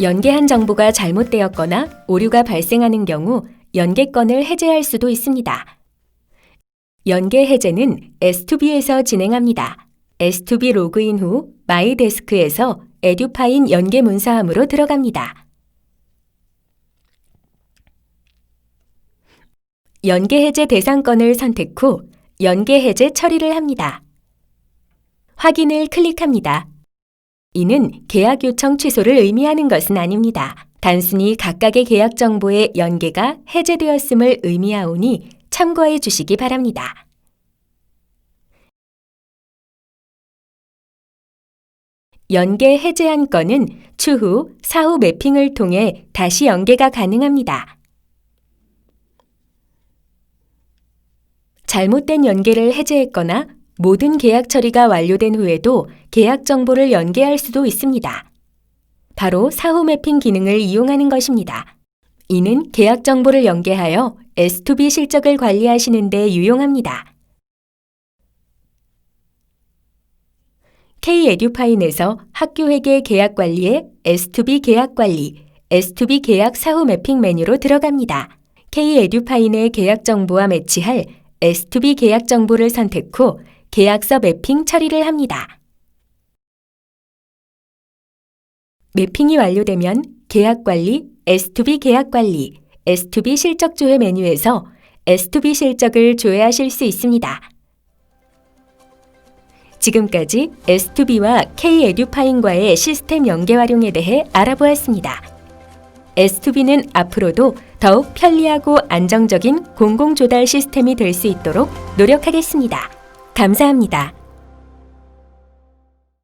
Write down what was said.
연계한 정보가 잘못되었거나 오류가 발생하는 경우 연계권을 해제할 수도 있습니다. 연계 해제는 S2B에서 진행합니다. S2B 로그인 후 마이데스크에서 에듀파인 연계 문서함으로 들어갑니다. 연계 해제 대상권을 선택 후 연계 해제 처리를 합니다. 확인을 클릭합니다. 이는 계약 요청 취소를 의미하는 것은 아닙니다. 단순히 각각의 계약 정보의 연계가 해제되었음을 의미하오니 참고해 주시기 바랍니다. 연계 해제한 건은 추후 사후 매핑을 통해 다시 연계가 가능합니다. 잘못된 연계를 해제했거나 모든 계약 처리가 완료된 후에도 계약 정보를 연계할 수도 있습니다. 바로 사후 매핑 기능을 이용하는 것입니다. 이는 계약 정보를 연계하여 S2B 실적을 관리하시는 데 유용합니다. K-에듀파인에서 학교회계 계약 관리에 S2B 계약 관리, S2B 계약 사후 매핑 메뉴로 들어갑니다. K-에듀파인의 계약 정보와 매치할 S2B 계약 정보를 선택 후 계약서 매핑 처리를 합니다. 매핑이 완료되면 계약 관리, S2B 계약 관리, S2B 실적 조회 메뉴에서 S2B 실적을 조회하실 수 있습니다. 지금까지 S2B와 K-에듀파인과의 시스템 연계 활용에 대해 알아보았습니다. S2B는 앞으로도 더욱 편리하고 안정적인 공공조달 시스템이 될 수 있도록 노력하겠습니다. 감사합니다.